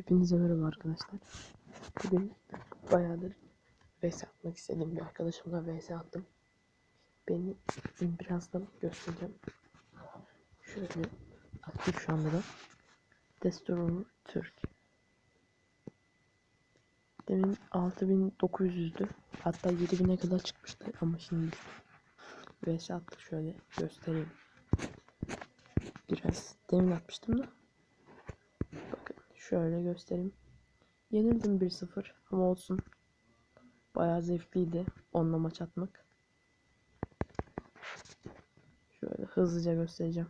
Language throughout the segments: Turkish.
Hepinize merhaba arkadaşlar. Bugün bayağıdır vs atmak istedim bir arkadaşımla vs attım. Beni birazdan göstereceğim. Şöyle aktif şu anda da. Destroyer Türk. Demin 6900'dü. Hatta 7000'e kadar çıkmıştı ama şimdi vs attık şöyle göstereyim. Biraz demin atmıştım da. Şöyle göstereyim. Yenildim 1-0 ama olsun. Bayağı zevkliydi onunla maç atmak. Şöyle hızlıca göstereceğim.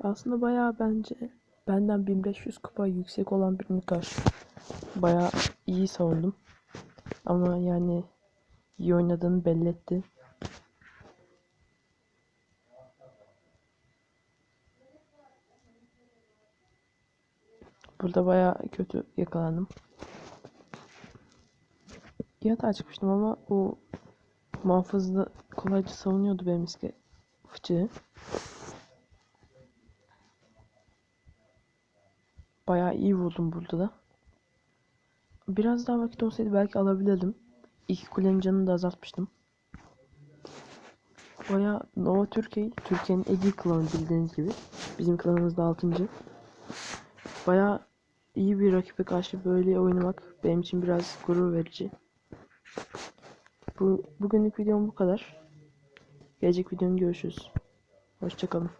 Aslında bayağı bence benden 1500 kupa yüksek olan birini karşı bayağı iyi savundum. Ama yani iyi oynadığını belli etti. Burada bayağı kötü yakalandım. İyi hata çıkmıştım ama bu muhafızda kolayca savunuyordu benim iske fıçığı. Bayağı iyi vurdum burada da. Biraz daha vakit olsaydı belki alabilirdim. İki kulenin canını da azaltmıştım. Bayağı Nova Türkiye, Türkiye'nin en iyi klanı bildiğiniz gibi. Bizim klanımız da 6. Bayağı iyi bir rakibe karşı böyle oynamak benim için biraz gurur verici. Bu bugünlük videom bu kadar. Gelecek videomda görüşürüz. Hoşçakalın.